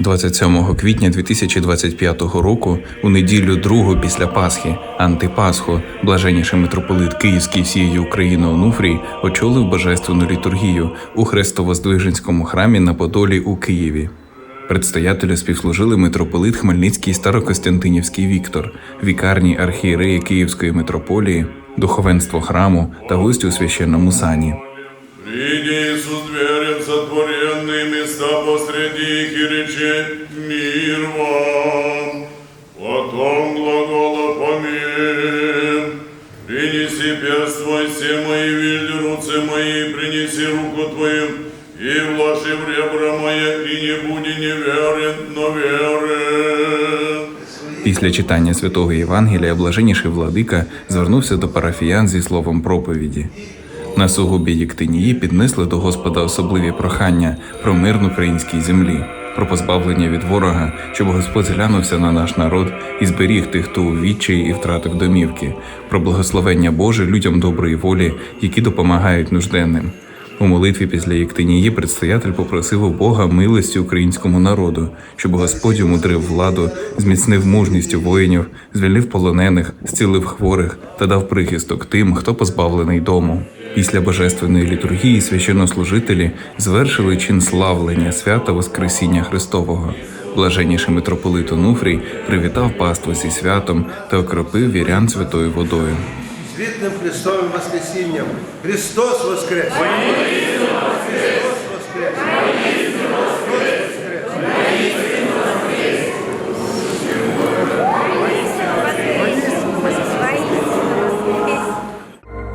27 квітня 2025 року, у неділю другу після Пасхи, антипасху, блаженніший митрополит Київський всієї України Онуфрій очолив божественну літургію у Хрестово-Здвиженському храмі на Подолі у Києві. Предстоятелю співслужили митрополит Хмельницький Старокостянтинівський Віктор, вікарні архієреї Київської митрополії, духовенство храму та гості у священному сані. Приди, Иисус, дверем сотворенные места посреди их и речи мир вам. Потом глагола помир. Принеси перст твой, все мои вильды, руцы мои, принеси руку твою, и вложи в ребра мои, и не буди неверен, но верен. Після читання святого Євангелія блаженніший владика звернувся до парафіян зі словом проповіді. На сугубі Єктинії піднесли до Господа особливі прохання про мир на українській землі, про позбавлення від ворога, щоб Господь зглянувся на наш народ і зберіг тих, хто у відчаї і втратив домівки, про благословення Боже людям доброї волі, які допомагають нужденним. У молитві після Єктинії предстоятель попросив у Бога милості українському народу, щоб Господь умудрив владу, зміцнив мужність воїнів, звільнив полонених, зцілив хворих та дав прихисток тим, хто позбавлений дому. Після божественної літургії священнослужителі звершили чин славлення свята Воскресіння Христового. Блаженніший митрополит Онуфрій привітав паству зі святом та окропив вірян святою водою. Світним Христовим Воскресінням. Христос Воскрес! Христос Воскрес!